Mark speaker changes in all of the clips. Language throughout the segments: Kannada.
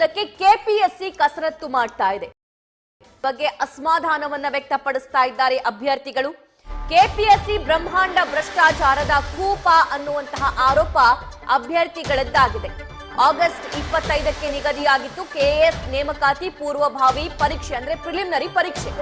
Speaker 1: ತಲುಪುವುದಕ್ಕೆ ಕೆಪಿಎಸ್ಸಿ ಕಸರತ್ತು ಮಾಡ್ತಾ ಇದೆ. ಬಗ್ಗೆ ಅಸಮಾಧಾನವನ್ನ ವ್ಯಕ್ತಪಡಿಸ್ತಾ ಇದ್ದಾರೆ ಅಭ್ಯರ್ಥಿಗಳು. ಕೆಪಿಎಸ್ಸಿ ಬ್ರಹ್ಮಾಂಡ ಭ್ರಷ್ಟಾಚಾರದ ಕೂಪ ಅನ್ನುವಂತಹ ಆರೋಪ ಅಭ್ಯರ್ಥಿಗಳದ್ದಾಗಿದೆ. ಆಗಸ್ಟ್ ಇಪ್ಪತ್ತೈದಕ್ಕೆ ನಿಗದಿಯಾಗಿತ್ತು ಕೆಎಸ್ ನೇಮಕಾತಿ ಪೂರ್ವಭಾವಿ ಪರೀಕ್ಷೆ ಅಂದ್ರೆ ಪ್ರಿಲಿಮಿನರಿ ಪರೀಕ್ಷೆ.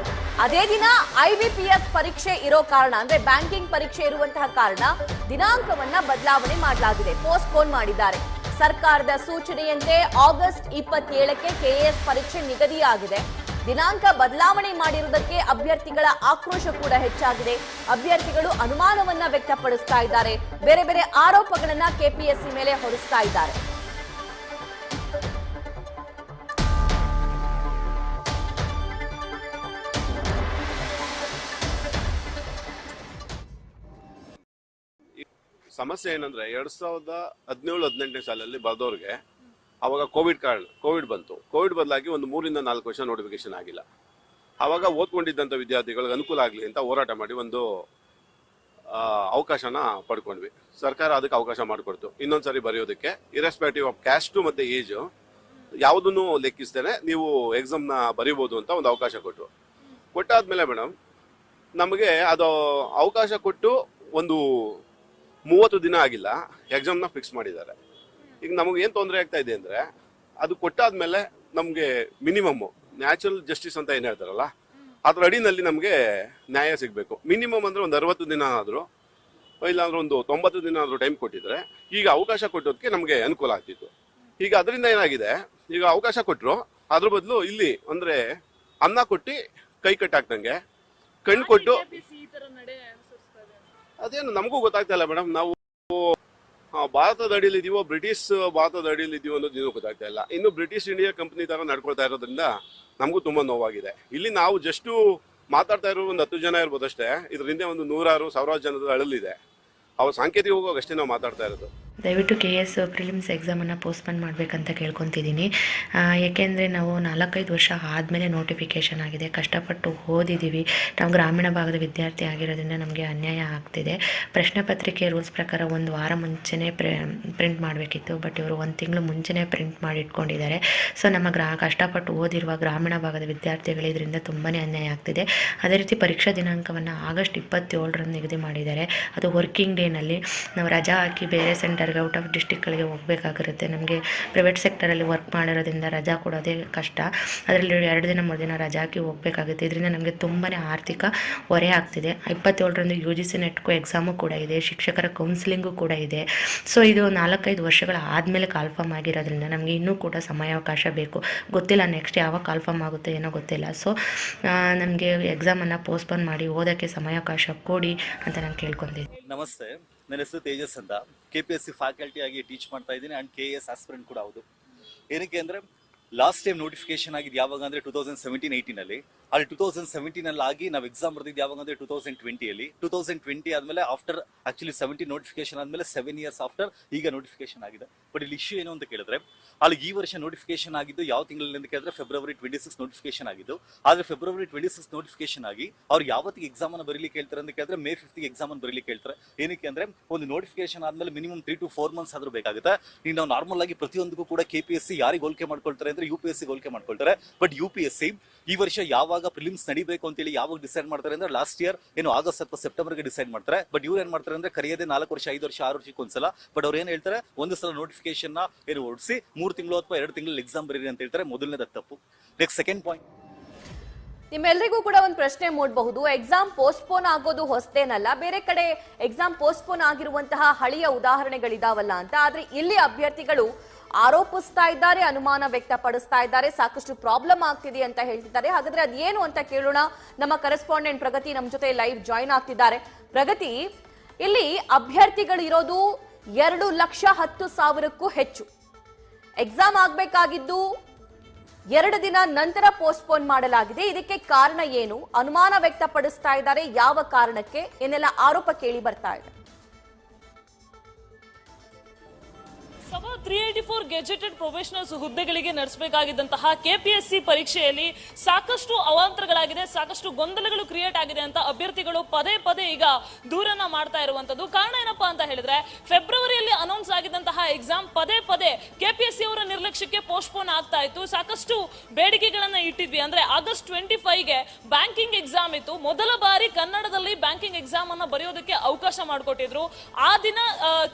Speaker 1: ಅದೇ ದಿನ ಐಬಿಪಿಎಸ್ ಪರೀಕ್ಷೆ ಇರೋ ಕಾರಣ ಅಂದ್ರೆ ಬ್ಯಾಂಕಿಂಗ್ ಪರೀಕ್ಷೆ ಇರುವಂತಹ ಕಾರಣ ದಿನಾಂಕವನ್ನ ಬದಲಾವಣೆ ಮಾಡಲಾಗಿದೆ. ಪೋಸ್ಟ್ಪೋನ್ ಮಾಡಿದ್ದಾರೆ. ಸರ್ಕಾರದ ಸೂಚನೆಯಂತೆ ಆಗಸ್ಟ್ ಇಪ್ಪತ್ತೇಳಕ್ಕೆ ಕೆಎಎಸ್ ಪರೀಕ್ಷೆ ನಿಗದಿಯಾಗಿದೆ. ದಿನಾಂಕ ಬದಲಾವಣೆ ಮಾಡಿರುವುದಕ್ಕೆ ಅಭ್ಯರ್ಥಿಗಳ ಆಕ್ರೋಶ ಕೂಡ ಹೆಚ್ಚಾಗಿದೆ. ಅಭ್ಯರ್ಥಿಗಳು ಅನುಮಾನವನ್ನ ವ್ಯಕ್ತಪಡಿಸ್ತಾ ಇದ್ದಾರೆ. ಬೇರೆ ಬೇರೆ ಆರೋಪಗಳನ್ನ ಕೆಪಿಎಸ್ಸಿ ಮೇಲೆ ಹೊರಿಸ್ತಾ ಇದ್ದಾರೆ.
Speaker 2: ಸಮಸ್ಯೆ ಏನಂದ್ರೆ ಎರಡ್ ಸಾವಿರದ ಹದಿನೇಳು, ಹದಿನೆಂಟನೇ ಸಾಲಲ್ಲಿ ಬರ್ದವ್ರಿಗೆ ಅವಾಗ ಕೋವಿಡ್ ಕಾರಣ, ಕೋವಿಡ್ ಬಂತು. ಕೋವಿಡ್ ಬದಲಾಗಿ ಒಂದು ಮೂರಿಂದ ನಾಲ್ಕು ವರ್ಷ ನೋಟಿಫಿಕೇಶನ್ ಆಗಿಲ್ಲ. ಅವಾಗ ಓದ್ಕೊಂಡಿದ್ದಂಥ ವಿದ್ಯಾರ್ಥಿಗಳಿಗೆ ಅನುಕೂಲ ಆಗಲಿ ಅಂತ ಹೋರಾಟ ಮಾಡಿ ಒಂದು ಅವಕಾಶನ ಪಡ್ಕೊಂಡ್ವಿ. ಸರ್ಕಾರ ಅದಕ್ಕೆ ಅವಕಾಶ ಮಾಡಿಕೊಡ್ತು. ಇನ್ನೊಂದ್ಸರಿ ಬರೆಯೋದಕ್ಕೆ ಇರೆಸ್ಪೆಕ್ಟಿವ್ ಆಫ್ ಕ್ಯಾಸ್ಟು ಮತ್ತೆ ಏಜು ಯಾವುದನ್ನು ಲೆಕ್ಕಿಸ್ತೇನೆ, ನೀವು ಎಕ್ಸಾಮ್ನ ಬರೀಬೋದು ಅಂತ ಒಂದು ಅವಕಾಶ ಕೊಟ್ಟರು ಕೊಟ್ಟಾದ್ಮೇಲೆ ಮೇಡಮ್ ನಮಗೆ ಅದು ಅವಕಾಶ ಕೊಟ್ಟು ಒಂದು ಮೂವತ್ತು ದಿನ ಆಗಿಲ್ಲ ಎಕ್ಸಾಮ್ನ ಫಿಕ್ಸ್ ಮಾಡಿದ್ದಾರೆ. ಈಗ ನಮಗೆ ಏನು ತೊಂದರೆ ಆಗ್ತಾ ಇದೆ ಅಂದರೆ ಅದು ಕೊಟ್ಟಾದ್ಮೇಲೆ ನಮಗೆ ಮಿನಿಮಮ್ಮು ನ್ಯಾಚುರಲ್ ಜಸ್ಟಿಸ್ ಅಂತ ಏನು ಹೇಳ್ತಾರಲ್ಲ ಅದರ ಅಡಿನಲ್ಲಿ ನಮಗೆ ನ್ಯಾಯ ಸಿಗಬೇಕು. ಮಿನಿಮಮ್ ಅಂದರೆ ಒಂದು ಅರವತ್ತು ದಿನ ಆದರೂ ಇಲ್ಲಾಂದ್ರೆ ಒಂದು ತೊಂಬತ್ತು ದಿನ ಆದರೂ ಟೈಮ್ ಕೊಟ್ಟಿದ್ರೆ ಈಗ ಅವಕಾಶ ಕೊಟ್ಟೋದಕ್ಕೆ ನಮಗೆ ಅನುಕೂಲ ಆಗ್ತಿತ್ತು. ಈಗ ಅದರಿಂದ ಏನಾಗಿದೆ ಈಗ ಅವಕಾಶ ಕೊಟ್ಟರು ಅದ್ರ ಬದಲು ಇಲ್ಲಿ ಅಂದರೆ ಅನ್ನ ಕೊಟ್ಟು ಕೈ ಕಟ್ಟಾಕ್ದಂಗೆ ಕಣ್ಣು ಕೊಟ್ಟು ಅದೇನು ನಮಗೂ ಗೊತ್ತಾಗ್ತಾ ಇಲ್ಲ ಮೇಡಮ್. ನಾವು ಭಾರತದ ಅಡಿಯಲ್ಲಿ ಇದೀವೋ, ಬ್ರಿಟಿಷ್ ಭಾರತದ ಅಡಿಯಲ್ಲಿ ಇದೀವೋ ಅನ್ನೋದು ಇನ್ನೂ ಗೊತ್ತಾಗ್ತಾ ಇಲ್ಲ. ಇನ್ನು ಬ್ರಿಟಿಷ್ ಇಂಡಿಯಾ ಕಂಪ್ನಿ ತರ ನಡ್ಕೊಳ್ತಾ ಇರೋದ್ರಿಂದ ನಮಗೂ ತುಂಬಾ ನೋವಾಗಿದೆ. ಇಲ್ಲಿ ನಾವು ಜಸ್ಟು ಮಾತಾಡ್ತಾ ಇರೋ ಒಂದು ಹತ್ತು ಜನ ಇರ್ಬೋದು ಅಷ್ಟೇ ಇದ್ರ ಹಿಂದೆ ಒಂದು ನೂರಾರು, ಸಾವಿರಾರು ಜನದ ಅಳಲಿದೆ. ಅವ್ರ ಸಾಂಕೇತಿಕ ಹೋಗುವಾಗ ಅಷ್ಟೇ ನಾವು ಮಾತಾಡ್ತಾ ಇರೋದು.
Speaker 3: ದಯವಿಟ್ಟು ಕೆ ಎಸ್ ಪ್ರಿಲಿಮ್ಸ್ ಎಕ್ಸಾಮನ್ನು ಪೋಸ್ಟ್ಪೋನ್ ಮಾಡಬೇಕಂತ ಕೇಳ್ಕೊತಿದ್ದೀನಿ. ಏಕೆಂದರೆ ನಾವು ನಾಲ್ಕೈದು ವರ್ಷ ಆದಮೇಲೆ ನೋಟಿಫಿಕೇಷನ್ ಆಗಿದೆ. ಕಷ್ಟಪಟ್ಟು ಓದಿದ್ದೀವಿ ನಾವು ಗ್ರಾಮೀಣ ಭಾಗದ ವಿದ್ಯಾರ್ಥಿ ಆಗಿರೋದ್ರಿಂದ ನಮಗೆ ಅನ್ಯಾಯ ಆಗ್ತಿದೆ. ಪ್ರಶ್ನೆ ಪತ್ರಿಕೆ ರೂಲ್ಸ್ ಪ್ರಕಾರ ಒಂದು ವಾರ ಮುಂಚೆನೇ ಪ್ರಿಂಟ್ ಮಾಡಬೇಕಿತ್ತು. ಬಟ್ ಇವರು ಒಂದು ತಿಂಗಳು ಮುಂಚೆನೇ ಪ್ರಿಂಟ್ ಮಾಡಿ ಇಟ್ಕೊಂಡಿದ್ದಾರೆ ಸೊ, ನಮ್ಮ ಗ್ರಾ, ಕಷ್ಟಪಟ್ಟು ಓದಿರುವ ಗ್ರಾಮೀಣ ಭಾಗದ ವಿದ್ಯಾರ್ಥಿಗಳು ಇದರಿಂದ ತುಂಬಾ ಅನ್ಯಾಯ ಆಗ್ತಿದೆ. ಅದೇ ರೀತಿ ಪರೀಕ್ಷಾ ದಿನಾಂಕವನ್ನು ಆಗಸ್ಟ್ ಇಪ್ಪತ್ತೇಳರಂದು ನಿಗದಿ ಮಾಡಿದ್ದಾರೆ. ಅದು ವರ್ಕಿಂಗ್ ಡೇನಲ್ಲಿ. ನಾವು ರಜಾ ಹಾಕಿ ಬೇರೆ ಔಟ್ ಆಫ್ ಡಿಸ್ಟಿಕ್ಗಳಿಗೆ ಹೋಗಬೇಕಾಗಿರುತ್ತೆ. ನಮಗೆ ಪ್ರೈವೇಟ್ ಸೆಕ್ಟರಲ್ಲಿ ವರ್ಕ್ ಮಾಡಿರೋದ್ರಿಂದ ರಜಾ ಕೊಡೋದೇ ಕಷ್ಟ. ಅದರಲ್ಲಿ ಎರಡು ದಿನ, ಮೂರು ದಿನ ರಜಾ ಹಾಕಿ ಹೋಗಬೇಕಾಗುತ್ತೆ. ಇದರಿಂದ ನಮಗೆ ತುಂಬಾ ಆರ್ಥಿಕ ಹೊರೆ ಆಗ್ತಿದೆ. ಇಪ್ಪತ್ತೇಳರಂದು ಯು ಜಿ ಸಿ ನೆಟ್ಕೋ ಎಕ್ಸಾಮು ಕೂಡ ಇದೆ. ಶಿಕ್ಷಕರ ಕೌನ್ಸಿಲಿಂಗು ಕೂಡ ಇದೆ. ಸೊ ಇದು ನಾಲ್ಕೈದು ವರ್ಷಗಳ ಆದಮೇಲೆ ಕಾಲ್ಫಾರ್ಮ್ ಆಗಿರೋದ್ರಿಂದ ನಮಗೆ ಇನ್ನೂ ಕೂಡ ಸಮಯಾವಕಾಶ ಬೇಕು. ಗೊತ್ತಿಲ್ಲ ನೆಕ್ಸ್ಟ್ ಯಾವಾಗ ಕಾಲ್ಫಾರ್ಮ್ ಆಗುತ್ತೆ ಏನೋ ಗೊತ್ತಿಲ್ಲ. ಸೊ ನಮಗೆ ಎಕ್ಸಾಮನ್ನು ಪೋಸ್ಟ್ಪೋನ್ ಮಾಡಿ ಓದೋಕ್ಕೆ ಸಮಯಾವಕಾಶ ಕೊಡಿ ಅಂತ ನಾನು ಕೇಳ್ಕೊತಿದ್ದೀನಿ
Speaker 4: ನಮಸ್ತೆ. ನನ್ನ ಹೆಸರು ತೇಜಸ್ ಅಂತ. K P S C faculty ಆಗಿ ಟೀಚ್ ಮಾಡ್ತಾ ಇದ್ದೀನಿ. ಅಂಡ್ ಕೆ ಎಸ್ ಆಸ್ಪಿರೆಂಟ್ ಕೂಡ ಹೌದು. ಏನಕ್ಕೆ ಅಂದ್ರೆ ಲಾಸ್ಟ್ ಟೈಮ್ ನೋಟಿಫಿಕೇಶನ್ ಆಗಿದ್ದು ಯಾವಾಗ ಅಂದ್ರೆ ಟೂ ತೌಸಂಡ್ ಸೆವೆಂಟೀನ್ ಏಯ್ಟೀನ್ ಅಲ್ಲಿ. ಅಲ್ಲಿ ಟೂ ತೌಸಂಡ್ ಸೆವೆಂಟೀನ್ ಅಲ್ಲಿ ಆಗಿ ನಾವು ಎಕ್ಸಾಮ್ ಬರ್ದಿದ್ದು ಯಾವಾಗ ಅಂದ್ರೆ ಟೂ ತೌಸಂಡ್ ಟ್ವೆಂಟಿಯಲ್ಲಿ ಟೂ ತೌಸಂಡ್ ಟ್ವೆಂಟಿ ಆದ್ಮೇಲೆ ಆಫ್ಟರ್ ಆಕ್ಚುಲಿ ಸೆವೆಂಟಿ ನೋಟಿಫಿಕೇಶನ್ ಆದ್ಮೇಲೆ ಸೆವೆನ್ ಇಯರ್ಸ್ ಆಫ್ಟರ್ ಈಗ ನೋಟಿಫಿಕೇಶನ್ ಆಗಿದೆ. ಬಟ್ ಇಲ್ಲಿ ಇಶ್ಯೂ ಏನು ಅಂತ ಕೇಳಿದ್ರೆ, ಅಲ್ಲಿ ಈ ವರ್ಷ ನೋಟಿಫಿಕೇಶನ್ ಆಗಿದ್ದು ಯಾವ ತಿಂಗಳಲ್ಲಿ ಅಂತ ಕೇಳಿದ್ರೆ ಫೆಬ್ರವರಿ ಟ್ವೆಂಟಿ ಸಿಕ್ಸ್ ನೋಟಿಫಿಕೇಶನ್ ಆಗಿದ್ದು. ಆದ್ರೆ ಫೆಬ್ರವರಿ ಟ್ವೆಂಟಿ ಸಿಕ್ಸ್ ನೋಟಿಫಿಕೇಶನ್ ಆಗಿ ಅವ್ರು ಯಾವತ್ತಿಗೆ ಎಕ್ಸಾಮ್ ಅನ್ನು ಬರೀಲಿಕ್ಕೆ ಹೇಳ್ತಾರೆ ಅಂತ ಕೇಳಿದ್ರೆ ಮೇ ಫಿಫ್ತ್ ಎಕ್ಸಾಮ್ ಅನ್ನು ಬರೀಲಿಕ್ಕೆ ಹೇಳ್ತಾರೆ. ಏನಕ್ಕೆ ಅಂದ್ರೆ ಒಂದು ನೋಟಿಫಿಕೇಶನ್ ಆದ್ಮೇಲೆ minimum three to four months ಆದ್ರೂ ಬೇಕಾಗುತ್ತೆ. ಈಗ ನಾವು ನಾರ್ಮಲ್ ಆಗಿ ಪ್ರತಿಯೊಂದಕ್ಕೂ ಕೂಡ ಕೆಪಿಎಸ್ಸಿ ಯಾರಿಗೆ ಹೋಲಿಕೆ ಮಾಡ್ಕೊಳ್ತಾರೆ ಅಂದ್ರೆ ಯು ಪಿ ಮಾಡ್ಕೊಳ್ತಾರೆ. ಬಟ್ ಯು ಪಿ ಈ ವರ್ಷ ಯಾವಾಗ ಪ್ರಿಲಿಮ್ಸ್ ನಡಿಬೇಕು ಅಂತೇಳಿ ಯಾವಾಗ ಡಿಸೈಡ್ ಮಾಡ್ತಾರೆ ಅಂದ್ರೆ ಲಾಸ್ಟ್ ಇಯರ್ ಏನು ಆಗಸ್ಟ್ ಅಥವಾ ಸೆಪ್ಟೆಂಬರ್ಗೆ ಡಿಸೈಡ್ ಮಾಡ್ತಾರೆ. ಬಟ್ ಇವ್ರು ಏನ್ ಮಾಡ್ತಾರೆ ಅಂದ್ರೆ ಕರೆಯದೆ ನಾಲ್ಕು ವರ್ಷ, ಐದು ವರ್ಷ, ಆರು ವರ್ಷಕ್ಕೆ ಒಂದ್ಸಲ. ಬಟ್ ಅವ್ರು ಏನ್ ಹೇಳ್ತಾರೆ? ಒಂದು ಸಲ ನೋಟಿಫಿಕೇಶನ್ ಏನು ಹೊಡಿಸಿ ಮೂರು ತಿಂಗಳು ಅಥವಾ ಎರಡು ತಿಂಗಳು ಎಕ್ಸಾಮ್ ಬರೀರಿ ಅಂತ ಹೇಳ್ತಾರೆ. ಮೊದಲನೇದ ತಪ್ಪು. ನೆಕ್ಸ್ಟ್ ಸೆಕೆಂಡ್ ಪಾಯಿಂಟ್
Speaker 1: ನಿಮ್ಮೆಲ್ಲರಿಗೂ ಕೂಡ ಒಂದು ಪ್ರಶ್ನೆ ಮೂಡಬಹುದು. ಎಕ್ಸಾಮ್ ಪೋಸ್ಟ್ಪೋನ್ ಆಗೋದು ಹೊಸದೇನಲ್ಲ, ಬೇರೆ ಕಡೆ ಎಕ್ಸಾಮ್ ಪೋಸ್ಟ್ಪೋನ್ ಆಗಿರುವಂತಹ ಹಳೆಯ ಉದಾಹರಣೆಗಳಿದಾವಲ್ಲ ಅಂತ. ಆದ್ರೆ ಇಲ್ಲಿ ಅಭ್ಯರ್ಥಿಗಳು ಆರೋಪಿಸ್ತಾ ಇದ್ದಾರೆ, ಅನುಮಾನ ವ್ಯಕ್ತಪಡಿಸ್ತಾ ಇದ್ದಾರೆ. ಸಾಕಷ್ಟು ಪ್ರಾಬ್ಲಮ್ ಆಗ್ತಿದೆ ಅಂತ ಹೇಳ್ತಿದ್ದಾರೆ. ಹಾಗಾದ್ರೆ ಅದೇನು ಅಂತ ಕೇಳೋಣ. ನಮ್ಮ ಕರೆಸ್ಪಾಂಡೆಂಟ್ ಪ್ರಗತಿ ನಮ್ಮ ಜೊತೆ ಲೈವ್ ಜಾಯಿನ್ ಆಗ್ತಿದ್ದಾರೆ. ಪ್ರಗತಿ, ಇಲ್ಲಿ ಅಭ್ಯರ್ಥಿಗಳು ಇರೋದು ಎರಡು ಲಕ್ಷ ಹತ್ತು ಸಾವಿರಕ್ಕೂ ಹೆಚ್ಚು. ಎಕ್ಸಾಮ್ ಆಗಬೇಕಾಗಿದ್ದು ಎರಡು ದಿನ ನಂತರ ಪೋಸ್ಟ್ಪೋನ್ ಮಾಡಲಾಗಿದೆ. ಇದಕ್ಕೆ ಕಾರಣ ಏನು? ಅನುಮಾನ ವ್ಯಕ್ತಪಡಿಸ್ತಾ ಇದ್ದಾರೆ. ಯಾವ ಕಾರಣಕ್ಕೆ? ಏನೆಲ್ಲ ಆರೋಪ ಕೇಳಿ ಬರ್ತಾ ಇದೆ.
Speaker 5: Three eighty four gazetted professionals ಹುದ್ದೆಗಳಿಗೆ ನಡೆಸಬೇಕಾಗಿದ್ದಂತಹ ಕೆಪಿಎಸ್ಸಿ ಪರೀಕ್ಷೆಯಲ್ಲಿ ಸಾಕಷ್ಟು ಅವಾಂತರಗಳಾಗಿದೆ, ಸಾಕಷ್ಟು ಗೊಂದಲಗಳು ಕ್ರಿಯೇಟ್ ಆಗಿದೆ ಅಂತ ಅಭ್ಯರ್ಥಿಗಳು ಪದೇ ಪದೇ ಈಗ ದೂರನ್ನ ಮಾಡ್ತಾ ಇರುವಂತದ್ದು. ಕಾರಣ ಏನಪ್ಪಾ ಅಂತ ಹೇಳಿದ್ರೆ, ಫೆಬ್ರವರಿಯಲ್ಲಿ ಅನೌನ್ಸ್ ಆಗಿದ್ದಂತಹ ಎಕ್ಸಾಮ್ ಪದೇ ಪದೇ ಕೆಪಿಎಸ್ಸಿ ಅವರ ನಿರ್ಲಕ್ಷ್ಯಕ್ಕೆ ಪೋಸ್ಟ್ಪೋನ್ ಆಗ್ತಾ ಇತ್ತು. ಸಾಕಷ್ಟು ಬೇಡಿಕೆಗಳನ್ನ ಇಟ್ಟಿದ್ವಿ. ಅಂದ್ರೆ ಆಗಸ್ಟ್ ಟ್ವೆಂಟಿ ಗೆ ಬ್ಯಾಂಕಿಂಗ್ ಎಕ್ಸಾಮ್ ಇತ್ತು. ಮೊದಲ ಬಾರಿ ಕನ್ನಡದಲ್ಲಿ ಬ್ಯಾಂಕಿಂಗ್ ಎಕ್ಸಾಮ್ ಅನ್ನ ಬರೆಯೋದಕ್ಕೆ ಅವಕಾಶ ಮಾಡಿಕೊಟ್ಟಿದ್ರು. ಆ ದಿನ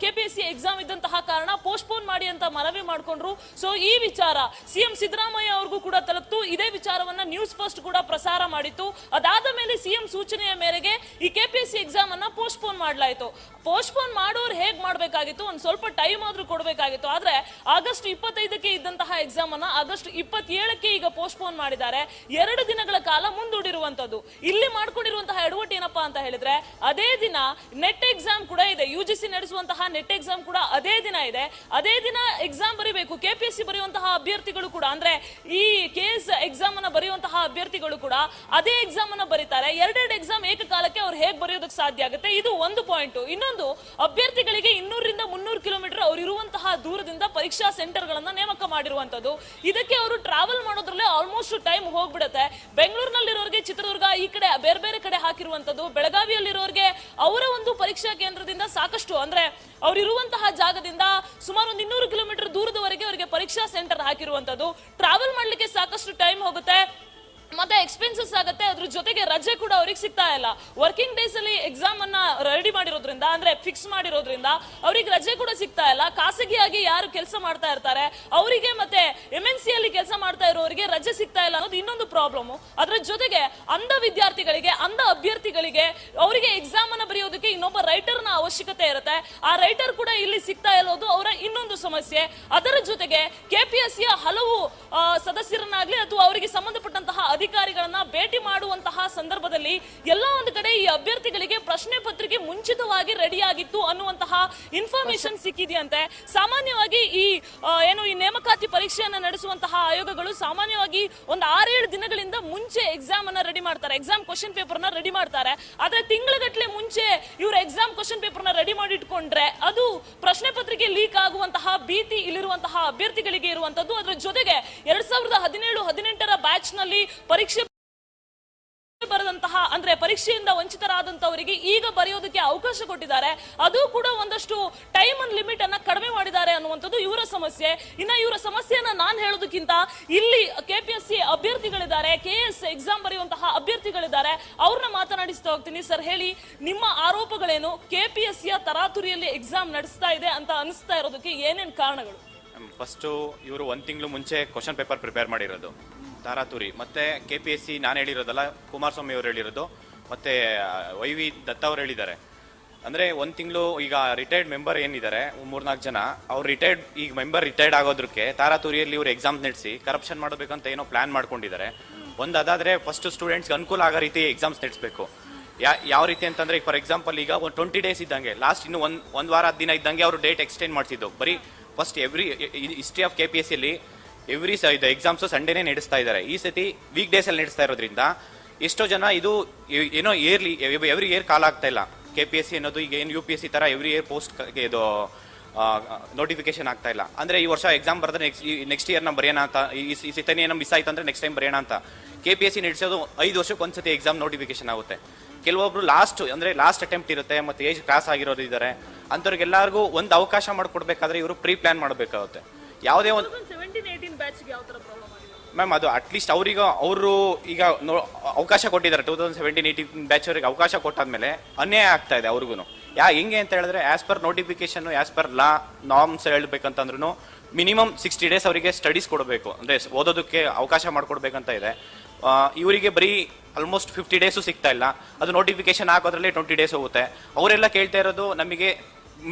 Speaker 5: ಕೆಪಿಎಸ್ಸಿ ಎಕ್ಸಾಮ್ ಇದ್ದಂತಹ ಕಾರಣ ಪೋಸ್ಟ್ಪೋನ್ ಮಾಡಿ ಅಂತ ಮನವಿ ಮಾಡಿಕೊಂಡ್ರು. ಸೊ ಈ ವಿಚಾರ ಸಿಎಂ ಸಿದ್ದರಾಮಯ್ಯ ಅವ್ರಿಗೂ ಕೂಡ ತಲುಪ್ತು. ಇದೇ ವಿಚಾರವನ್ನ ನ್ಯೂಸ್ ಫಸ್ಟ್ ಕೂಡ ಪ್ರಸಾರ ಮಾಡಿತ್ತು. ಅದಾದ ಮೇಲೆ ಸಿಎಂ ಸೂಚನೆಯ ಮೇರೆಗೆ ಈ ಕೆಪಿಎಸ್ಸಿ ಎಕ್ಸಾಮ್ ಅನ್ನ ಪೋಸ್ಟ್ಪೋನ್ ಮಾಡಲಾಯಿತು. ಪೋಸ್ಟ್ಪೋನ್ ಮಾಡೋರು ಹೇಗ್ ಮಾಡಬೇಕಾಗಿತ್ತು? ಒಂದು ಸ್ವಲ್ಪ ಟೈಮ್ ಆದ್ರೂ ಕೊಡಬೇಕಾಗಿತ್ತು. ಆದ್ರೆ ಆಗಸ್ಟ್ ಇಪ್ಪತ್ತೈದಕ್ಕೆ ಇದ್ದಂತಹ ಎಕ್ಸಾಮ್ ಅನ್ನ ಆಗಸ್ಟ್ ಇಪ್ಪತ್ತೇಳಕ್ಕೆ ಈಗ ಪೋಸ್ಟ್ಪೋನ್ ಮಾಡಿದ್ದಾರೆ. ಎರಡು ದಿನಗಳ ಕಾಲ ಮುಂದೂಡಿರುವಂತದ್ದು ಇಲ್ಲಿ ಮಾಡ್ಕೊಂಡಿರುವಂತಹ ಎಡವಟ್ಟು ಏನಪ್ಪಾ ಅಂತ ಹೇಳಿದ್ರೆ, ಅದೇ ದಿನ ನೆಟ್ ಎಕ್ಸಾಮ್ ಕೂಡ ಇದೆ. ಯು ಜಿ ನಡೆಸುವಂತಹ ನೆಟ್ ಎಕ್ಸಾಮ್ ಕೂಡ ಅದೇ ದಿನ ಇದೆ. ಅದೇ ದಿನ ಎಕ್ಸಾಮ್ ಬರೀಬೇಕು ಕೆಪಿಎಸ್ಸಿ ಬರೆಯುವಂತಹ ಅಭ್ಯರ್ಥಿಗಳು ಕೂಡ, ಅಂದ್ರೆ ಈ ಕೇಸ್ ಎಕ್ಸಾಮ್ ಅನ್ನ ಬರೆಯುವಂತಹ ಅಭ್ಯರ್ಥಿಗಳು ಕೂಡ ಅದೇ ಎಕ್ಸಾಮ್ ಅನ್ನ ಬರೀತಾರೆ. ಎರಡೆರಡು ಎಕ್ಸಾಮ್ ಏಕಕಾಲಕ್ಕೆ ಅವ್ರು ಹೇಗೆ ಬರೆಯೋದಕ್ಕೆ ಸಾಧ್ಯ ಆಗುತ್ತೆ? ಇದು ಒಂದು ಪಾಯಿಂಟ್ ಇನ್ನೊಂದು, ಅಭ್ಯರ್ಥಿಗಳಿಗೆ ಇನ್ನೂರರಿಂದ ಮುನ್ನೂರು ಕಿಲೋಮೀಟರ್ ಅವ್ರು ಇರುವಂತಹ ದೂರದಿಂದ ಪರೀಕ್ಷಾ ಸೆಂಟರ್ ಗಳನ್ನ ನೇಮಕ ಮಾಡಿರುವಂತದ್ದು ಇದಕ್ಕೆ ಅವರು ಟ್ರಾವೆಲ್ ಮಾಡೋದ್ರಲ್ಲೇ ಆಲ್ಮೋಸ್ಟ್ ಟೈಮ್ ಹೋಗ್ಬಿಡುತ್ತೆ. ಬೆಂಗಳೂರಿನಲ್ಲಿರೋರಿಗೆ ಚಿತ್ರದುರ್ಗ ಈ ಕಡೆ ಬೇರೆ ಬೇರೆ ಕಡೆ ಹಾಕಿರುವಂತದ್ದು. ಬೆಳಗಾವಿಯಲ್ಲಿರೋರಿಗೆ ಅವರ ಒಂದು ಪರೀಕ್ಷಾ ಕೇಂದ್ರದಿಂದ ಸಾಕಷ್ಟು ಅಂದ್ರೆ ಅವ್ರು ಇರುವಂತಹ ಜಾಗದಿಂದ ಸುಮಾರು ಒಂದು ಇನ್ನೂರು ಕಿಲೋಮೀಟರ್ ದೂರದವರೆಗೆ ಅವರಿಗೆ ಪರೀಕ್ಷಾ ಸೆಂಟರ್ ಹಾಕಿರುವಂತದ್ದು. ಟ್ರಾವೆಲ್ ಮಾಡ್ಲಿಕ್ಕೆ ಸಾಕಷ್ಟು ಟೈಮ್ ಹೋಗುತ್ತೆ. ಮತ್ತೆ ಎಕ್ಸ್ಪೆನ್ಸಸ್ ಆಗುತ್ತೆ, ಅದ್ರ ಜೊತೆಗೆ ರಜೆ ಕೂಡ ಅವ್ರಿಗೆ ಸಿಗ್ತಾ ಇಲ್ಲ. ವರ್ಕಿಂಗ್ ಡೇಸ್ ಅಲ್ಲಿ ಎಕ್ಸಾಮ್ ಅನ್ನ ರೆಡಿ ಮಾಡಿರೋದ್ರಿಂದ, ಅಂದ್ರೆ ಫಿಕ್ಸ್ ಮಾಡಿರೋದ್ರಿಂದ ಅವ್ರಿಗೆ ರಜೆ ಕೂಡ ಸಿಗ್ತಾ ಇಲ್ಲ. ಖಾಸಗಿಯಾಗಿ ಯಾರು ಕೆಲಸ ಮಾಡ್ತಾ ಇರ್ತಾರೆ, ಅವರಿಗೆ ಮತ್ತೆ ಎಂ ಎನ್ ಸಿ ಅಲ್ಲಿ ಕೆಲಸ ಮಾಡ್ತಾ ಇರೋರಿಗೆ ರಜೆ ಸಿಗ್ತಾ ಇಲ್ಲ ಅನ್ನೋದು ಇನ್ನೊಂದು ಪ್ರಾಬ್ಲಮ್ ಅದ್ರ ಜೊತೆಗೆ ಅಂಧ ವಿದ್ಯಾರ್ಥಿಗಳಿಗೆ, ಅಂಧ ಅಭ್ಯರ್ಥಿಗಳಿಗೆ ಅವರಿಗೆ ಎಕ್ಸಾಮ್ ಅನ್ನ ಬರೆಯೋದಕ್ಕೆ ಇನ್ನೊಬ್ಬ ರೈಟರ್ನ ಅವಶ್ಯಕತೆ ಇರುತ್ತೆ. ಆ ರೈಟರ್ ಕೂಡ ಇಲ್ಲಿ ಸಿಗ್ತಾ ಇರೋದು ಅವರ ಇನ್ನೊಂದು ಸಮಸ್ಯೆ. ಅದರ ಜೊತೆಗೆ ಕೆಪಿಎಸ್ಸಿಯ ಹಲವು ಸದಸ್ಯರನ್ನಾಗಲಿ ಅಥವಾ ಅವರಿಗೆ ಸಂಬಂಧಪಟ್ಟಂತಹ ಅಧಿಕಾರಿಗಳನ್ನ ಭೇಟಿ ಮಾಡುವಂತಹ ಸಂದರ್ಭದಲ್ಲಿ ಎಲ್ಲ ಒಂದು ಕಡೆ ಈ ಅಭ್ಯರ್ಥಿಗಳಿಗೆ ಪ್ರಶ್ನೆ ಪತ್ರಿಕೆ ಮುಂಚಿತವಾಗಿ ರೆಡಿ ಆಗಿತ್ತು ಅನ್ನುವಂತಹ ಇನ್ಫಾರ್ಮೇಶನ್ ಸಿಕ್ಕಿದೆಯಂತೆ. ಸಾಮಾನ್ಯವಾಗಿ ಈ ಏನು ಈ ನೇಮಕಾತಿ ಪರೀಕ್ಷೆಯನ್ನ ನಡೆಸುವಂತಹ ಆಯೋಗಗಳು ಸಾಮಾನ್ಯವಾಗಿ ಒಂದು ಆರೇಳು ದಿನಗಳಿಂದ ಮುಂಚೆ ಎಕ್ಸಾಮ್ ಅನ್ನ ರೆಡಿ ಮಾಡ್ತಾರೆ. ಎಕ್ಸಾಮ್ ಕ್ವಶನ್ ಪೇಪರ್ನ ರೆಡಿ ಮಾಡ್ತಾರೆ. ಆದ್ರೆ ತಿಂಗಳಗಟ್ಟಲೆ ಮುಂಚೆ ಇವರು ಎಕ್ಸಾಮ್ ಕ್ವಶನ್ ಪೇಪರ್ನ ರೆಡಿ ಮಾಡಿ ಇಟ್ಕೊಂಡ್ರೆ ಅದು ಪ್ರಶ್ನೆ ಪತ್ರಿಕೆ ಲೀಕ್ ಆಗುವಂತಹ ಭೀತಿ ಇಲ್ಲಿರುವಂತಹ ಅಭ್ಯರ್ಥಿಗಳಿಗೆ ಇರುವಂತದ್ದು ಅದರ ಜೊತೆಗೆ ಎರಡ್ ಸಾವಿರದ ಹದಿನೇಳು, ಹದಿನೆಂಟರ ಬ್ಯಾಚ್ನಲ್ಲಿ ಪರೀಕ್ಷೆ ಬರೆದಂತಹ, ಅಂದ್ರೆ ಪರೀಕ್ಷೆಯಿಂದ ವಂಚಿತರಾದಂತವರಿಗೆ ಈಗ ಬರೆಯೋದಕ್ಕೆ ಅವಕಾಶ ಕೊಟ್ಟಿದ್ದಾರೆ. ಅದು ಕೂಡ ಒಂದಷ್ಟು ಟೈಮ್ ಅಂಡ್ ಲಿಮಿಟ್ ಅನ್ನ ಕಡಿಮೆ ಮಾಡಿದ್ದಾರೆ ಅನ್ನುವಂಥದ್ದು ಇವರ ಸಮಸ್ಯೆ. ಇನ್ನ ಇವರ ಸಮಸ್ಯೆಯನ್ನ ನಾನು ಹೇಳೋದಕ್ಕಿಂತ ಇಲ್ಲಿ ಕೆಪಿಎಸ್ಸಿ ಅಭ್ಯರ್ಥಿಗಳಿದ್ದಾರೆ ಕೆ ಎಸ್ ಎಕ್ಸಾಮ್ ಬರೆಯುವಂತಹ ಅಭ್ಯರ್ಥಿಗಳಿದ್ದಾರೆ, ಅವ್ರನ್ನ ಮಾತನಾಡಿಸ್ತಾ ಹೋಗ್ತೀನಿ. ಸರ್, ಹೇಳಿ, ನಿಮ್ಮ ಆರೋಪಗಳೇನು? ಕೆಪಿಎಸ್ಸಿಯ ತರಾತುರಿಯಲ್ಲಿ ಎಕ್ಸಾಮ್ ನಡೆಸ್ತಾ ಇದೆ ಅಂತ ಅನಿಸ್ತಾ ಇರೋದಕ್ಕೆ ಏನೇನು ಕಾರಣಗಳು?
Speaker 6: ಫಸ್ಟು ಇವರು ಒಂದು ತಿಂಗಳು ಮುಂಚೆ ಕ್ವಶನ್ ಪೇಪರ್ ಪ್ರಿಪೇರ್ ಮಾಡಿರೋದು. ತಾರಾತುರಿ. ಮತ್ತೆ ಕೆ ಪಿ ಎಸ್ ಸಿ ನಾನು ಹೇಳಿರೋದಲ್ಲ, ಕುಮಾರಸ್ವಾಮಿ ಅವರು ಹೇಳಿರೋದು, ಮತ್ತೆ ವೈ ವಿ ದತ್ತ ಅವರು ಹೇಳಿದ್ದಾರೆ. ಅಂದರೆ ಒಂದು ತಿಂಗಳು ಈಗ ರಿಟೈರ್ಡ್ ಮೆಂಬರ್ ಏನಿದ್ದಾರೆ, ಮೂರ್ನಾಲ್ಕು ಜನ, ಅವ್ರು ರಿಟೈರ್ಡ್ ಈಗ ಮೆಂಬರ್ ರಿಟೈರ್ಡ್ ಆಗೋದಕ್ಕೆ ತಾರಾತುರಿಯಲ್ಲಿ ಇವರು ಎಕ್ಸಾಮ್ ನಡೆಸಿ ಕರಪ್ಷನ್ ಮಾಡಬೇಕಂತ ಏನೋ ಪ್ಲಾನ್ ಮಾಡ್ಕೊಂಡಿದ್ದಾರೆ. ಒಂದು ಅದಾದರೆ ಫಸ್ಟ್ ಸ್ಟೂಡೆಂಟ್ಸ್ಗೆ ಅನುಕೂಲ ಆಗೋ ರೀತಿ ಎಕ್ಸಾಮ್ಸ್ ನಡೆಸಬೇಕು. ಯಾ, ಯಾವ ರೀತಿ ಅಂತಂದ್ರೆ ಫಾರ್ ಎಕ್ಸಾಂಪಲ್ ಈಗ ಒಂದು ಟ್ವೆಂಟಿ ಡೇಸ್ ಇದ್ದಂಗೆ ಲಾಸ್ಟ್ ಇನ್ನು ಒಂದು ಒಂದು ವಾರ ದಿನ ಇದ್ದಂಗೆ ಅವರು ಡೇಟ್ ಎಕ್ಸ್ಟೆಂಡ್ ಮಾಡಿಸಿದ್ದು. ಬರೀ first every history of K P S ಸಿಲಿ every ಇದು ಎಕ್ಸಾಮ್ಸ್ ಸಂಡೇನೇ ನಡೆಸ್ತಾ ಇದ್ದಾರೆ. ಈ ಸತಿ ವೀಕ್ ಡೇಸ್ ಅಲ್ಲಿ ನಡೆಸ್ತಾ ಇರೋದ್ರಿಂದ ಎಷ್ಟೋ ಜನ ಇದು ಏನೋ ಇಯರ್ಲಿ ಎವ್ರಿ ಇಯರ್ ಕಾಲ್ ಆಗ್ತಾ ಇಲ್ಲ. ಕೆ ಪಿ ಎಸ್ ಸಿ ಅನ್ನೋದು ಈಗ ಏನು ಯು ಪಿ ಎಸ್ ಸಿ ತರ ಎವ್ರಿ ಇಯರ್ ಪೋಸ್ಟ್ ಇದು ನೋಟಿಫಿಕೇಶನ್ ಆಗ್ತಾ ಇಲ್ಲ. ಅಂದ್ರೆ ಈ ವರ್ಷ ಎಕ್ಸಾಮ್ ಬರೆದ್ರೆ ನೆಕ್ಸ್ಟ್ ನೆಕ್ಸ್ಟ್ ಇಯರ್ ನಾವು ಬರೆಯೋಣ ಅಂತ, ಈ ಈ ಸತಿ ಏನೋ ಮಿಸ್ ಆಯ್ತು ಅಂದ್ರೆ ನೆಕ್ಸ್ಟ್ ಟೈಮ್ ಬರೆಯೋಣ ಅಂತ. ಕೆ ಪಿ ಎಸ್ ಸಿ ನಡೆಸೋದು ಐದು ವರ್ಷಕ್ಕೆ ಒಂದ್ಸತಿ ಎಕ್ಸಾಮ್ ನೋಟಿಫಿಕೇಶನ್ ಆಗುತ್ತೆ. ಕೆಲವೊಬ್ರು ಲಾಸ್ಟ್ ಅಂದ್ರೆ ಲಾಸ್ಟ್ ಅಟೆಂಪ್ಟ್ ಇರುತ್ತೆ ಮತ್ತೆ ಏಜ್ ಕ್ರಾಸ್ ಆಗಿರೋರು ಇದ್ದಾರೆ. ಅಂಥವ್ರಿಗೆಲ್ಲರಿಗೂ ಒಂದು ಅವಕಾಶ ಮಾಡಿಕೊಡ್ಬೇಕಾದ್ರೆ ಇವರು ಪ್ರೀ ಪ್ಲಾನ್ ಮಾಡಬೇಕಾಗುತ್ತೆ. ಯಾವುದೇ ಒಂದು ಮ್ಯಾಮ್ ಅದು ಅಟ್ಲೀಸ್ಟ್ ಅವ್ರೀಗ ಅವರು ಈಗ ನೋ ಅವಕಾಶ ಕೊಟ್ಟಿದ್ದಾರೆ. Two thousand seventeen eighteen batch ಅವರಿಗೆ ಅವಕಾಶ ಕೊಟ್ಟಾದ್ಮೇಲೆ ಅನ್ಯಾಯ ಆಗ್ತಾ ಇದೆ ಅವ್ರಿಗೂ ಯಾ ಹೆಂಗೆ ಅಂತ ಹೇಳಿದ್ರೆ as per notification as per law norms ಹೇಳ್ಬೇಕಂತಂದ್ರೂ minimum sixty days ಅವರಿಗೆ ಸ್ಟಡೀಸ್ ಕೊಡಬೇಕು. ಅಂದರೆ ಓದೋದಕ್ಕೆ ಅವಕಾಶ ಮಾಡಿಕೊಡ್ಬೇಕಂತ ಇದೆ. ಇವರಿಗೆ ಬರೀ ಆಲ್ಮೋಸ್ಟ್ ಫಿಫ್ಟಿ ಡೇಸು ಸಿಗ್ತಾ ಇಲ್ಲ. ಅದು ನೋಟಿಫಿಕೇಶನ್ ಹಾಕೋದ್ರಲ್ಲಿ ಟ್ವೆಂಟಿ ಡೇಸ್ ಹೋಗುತ್ತೆ. ಅವರೆಲ್ಲ ಕೇಳ್ತಾ ಇರೋದು ನಮಗೆ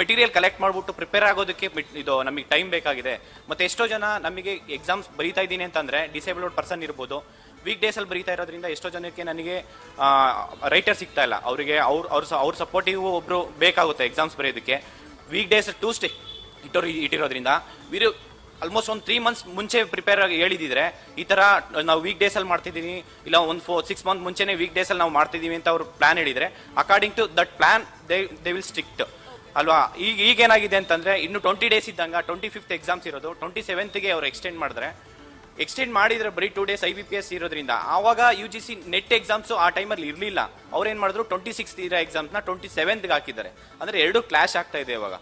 Speaker 6: ಮೆಟೀರಿಯಲ್ ಕಲೆಕ್ಟ್ ಮಾಡಿಬಿಟ್ಟು ಪ್ರಿಪೇರ್ ಆಗೋದಕ್ಕೆ ಇದು ನಮಗೆ ಟೈಮ್ ಬೇಕಾಗಿದೆ. ಮತ್ತು ಎಷ್ಟೋ ಜನ ನಮಗೆ ಎಕ್ಸಾಮ್ಸ್ ಬರೀತಾ ಇದ್ದೀನಿ ಅಂತಂದರೆ ಡಿಸೇಬಲ್ಡ್ ಪರ್ಸನ್ ಇರ್ಬೋದು. ವೀಕ್ ಡೇಸಲ್ಲಿ ಬರೀತಾ ಇರೋದ್ರಿಂದ ಎಷ್ಟೋ ಜನಕ್ಕೆ ನನಗೆ ರೈಟರ್ ಸಿಗ್ತಾ ಇಲ್ಲ. ಅವರಿಗೆ ಅವ್ರ ಅವ್ರ ಅವ್ರ ಸಪೋರ್ಟಿವ್ ಒಬ್ಬರು ಬೇಕಾಗುತ್ತೆ ಎಕ್ಸಾಮ್ಸ್ ಬರೆಯೋದಕ್ಕೆ. ವೀಕ್ ಡೇಸ್ ಟೂ ಸ್ಟೇ ಇಟ್ಟೋರು ಇಟ್ಟಿರೋದ್ರಿಂದ ವೀರು ಆಲ್ಮೋಸ್ಟ್ ಒಂದು ತ್ರೀ ಮಂತ್ಸ್ ಮುಂಚೆ ಪ್ರಿಪೇರ್ ಆಗಿ ಹೇಳಿದಿದ್ರೆ ಈ ಥರ ನಾವು ವೀಕ್ ಡೇಸಲ್ಲಿ ಮಾಡ್ತಿದ್ದೀನಿ, ಇಲ್ಲ ಒಂದು ಫೋರ್ ಸಿಕ್ಸ್ ಮಂತ್ ಮುಂಚೆನೇ ವೀಕ್ ಡೇಸಲ್ಲಿ ನಾವು ಮಾಡ್ತಿದ್ದೀವಿ ಅಂತ ಅವರು ಪ್ಲ್ಯಾನ್ ಹೇಳಿದರೆ according to that plan they they will strict ಅಲ್ವಾ? ಈಗ ಈಗ ಏನಾಗಿದೆ ಅಂತಂದ್ರೆ ಇನ್ನು ಟ್ವೆಂಟಿ ಡೇಸ್ ಇದ್ದಂಗ ಟ್ವೆಂಟಿ ಫಿಫ್ತ್ ಎಕ್ಸಾಮ್ಸ್ ಇರೋದು ಟ್ವೆಂಟಿ ಸೆವೆಂತ್ಗೆ ಅವ್ರು ಎಕ್ಸ್ಟೆಂಡ್ ಮಾಡಿದ್ರೆ. ಎಕ್ಸ್ಟೆಂಡ್ ಮಾಡಿದ್ರೆ ಬರೀ two days I B P S ಇರೋದ್ರಿಂದ ಆವಾಗ U G C net exams ಆ ಟೈಮಲ್ಲಿ ಇರಲಿಲ್ಲ. ಅವ್ರೇನ್ ಮಾಡಿದ್ರು ಟ್ವೆಂಟಿ ಸಿಕ್ಸ್ ಇರೋ ಎಕ್ಸಾಮ್ಸ್ನ ಟ್ವೆಂಟಿ ಸೆವೆಂತ್ಗೆ ಹಾಕಿದ್ದಾರೆ. ಅಂದ್ರೆ ಎರಡು ಕ್ಲಾಶ್ ಆಗ್ತಾ ಇದೆ ಇವಾಗ.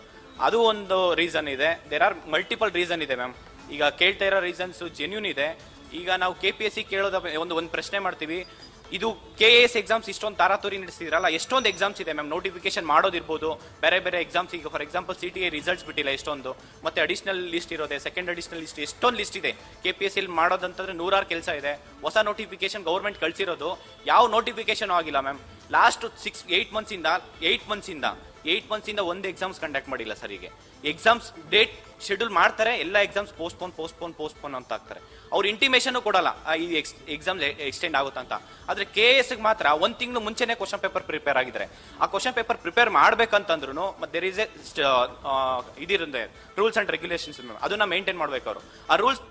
Speaker 6: ಅದು ಒಂದು ರೀಸನ್ ಇದೆ. ದೇರ್ ಆರ್ ಮಲ್ಟಿಪಲ್ ರೀಸನ್ ಇದೆ ಮ್ಯಾಮ್ ಈಗ ಕೇಳ್ತಾ ಇರೋ ರೀಸನ್ಸ್ ಜೆನ್ಯೂನ್ ಇದೆ. ಈಗ ನಾವು ಕೆ ಪಿ ಎಸ್ ಸಿ ಕೇಳೋದ ಒಂದು ಒಂದು ಪ್ರಶ್ನೆ ಮಾಡ್ತೀವಿ. ಇದು ಕೆ ಎ ಎಸ್ ಎಕ್ಸಾಮ್ಸ್ ಇಷ್ಟೊಂದು ತಾರಾತೋರಿ ನಡೆಸಿದ್ರಲ್ಲ ಎಷ್ಟೊಂದು ಎಕ್ಸಾಮ್ಸ್ ಇದೆ ಮ್ಯಾಮ್ ನೋಟಿಫಿಕೇಶನ್ ಮಾಡೋದಿರ್ಬೋದು. ಬೇರೆ ಬೇರೆ ಎಕ್ಸಾಮ್ಸ್ ಈಗ for example C T A results ಬಿಟ್ಟಿಲ್ಲ ಎಷ್ಟೊಂದು. ಮತ್ತೆ ಅಡಿಷನಲ್ ಲಿಸ್ಟ್ ಇರೋದೆ ಸೆಕೆಂಡ್ ಅಡಿಷನಲ್ ಲಿಸ್ಟ್ ಎಷ್ಟೊಂದು ಲಿಸ್ಟ್ ಇದೆ. ಕೆ ಪಿ ಎಸ್ ಸಿಲ್ ಮಾಡೋದಂತಂದ್ರೆ ನೂರಾರು ಕೆಲಸ ಇದೆ. ಹೊಸ ನೋಟಿಫಿಕೇಶನ್ ಗೌರ್ಮೆಂಟ್ ಕಳಿಸಿರೋದು. ಯಾವ ನೋಟಿಫಿಕೇಶನ್ ಆಗಿಲ್ಲ ma'am last six eight months ಇಂದ ಏಯ್ಟ್ ಮಂತ್ಸ್ ಇಂದ ಏಯ್ಟ್ ಮಂತ್ಸ್ ಇಂದ ಒಂದು ಎಕ್ಸಾಮ್ಸ್ ಕಂಡಕ್ಟ್ ಮಾಡಿಲ್ಲ ಸರಿಗೆ ಎಕ್ಸಾಮ್ಸ್ ಡೇಟ್ ಶೆಡ್ಯೂಲ್ ಮಾಡ್ತಾರೆ, ಎಲ್ಲ ಎಕ್ಸಾಮ್ಸ್ ಪೋಸ್ಟ್ಪೋನ್ ಪೋಸ್ಟ್ಪೋನ್ ಪೋಸ್ಟ್ಪೋನ್ ಅಂತ ಆಗ್ತಾರೆ ಅವ್ರು ಇಂಟಿಮೇಷನ್ ಕೊಡಲ್ಲ ಈ ಎಕ್ಸಾಮ್ ಎಕ್ಸ್ಟೆಂಡ್ ಆಗುತ್ತಂತ ಆದ್ರೆ ಕೆ ಎಸ್ ಮಾತ್ರ ಒಂದ್ ತಿಂಗಳು ಮುಂಚೆನೆ ಕ್ವಶನ್ ಪೇಪರ್ ಪ್ರಿಪೇರ್ ಆಗಿದ್ದಾರೆ ಆ ಕ್ವಶನ್ ಪೇಪರ್ ಪ್ರಿಪೇರ್ ಮಾಡ್ಬೇಕಂತಂದ್ರು ಮತ್ತೆ ದೇರ್ ಇಸ್ ಎ ಇದಿರುತ್ತೆ ರೂಲ್ಸ್ ಅಂಡ್ ರೆಗ್ಯುಲೇಷನ್ಸ್ ಅದನ್ನ ಮೇಂಟೈನ್ ಮಾಡ್ಬೇಕು ಅವರು. ಆ ರೂಲ್ಸ್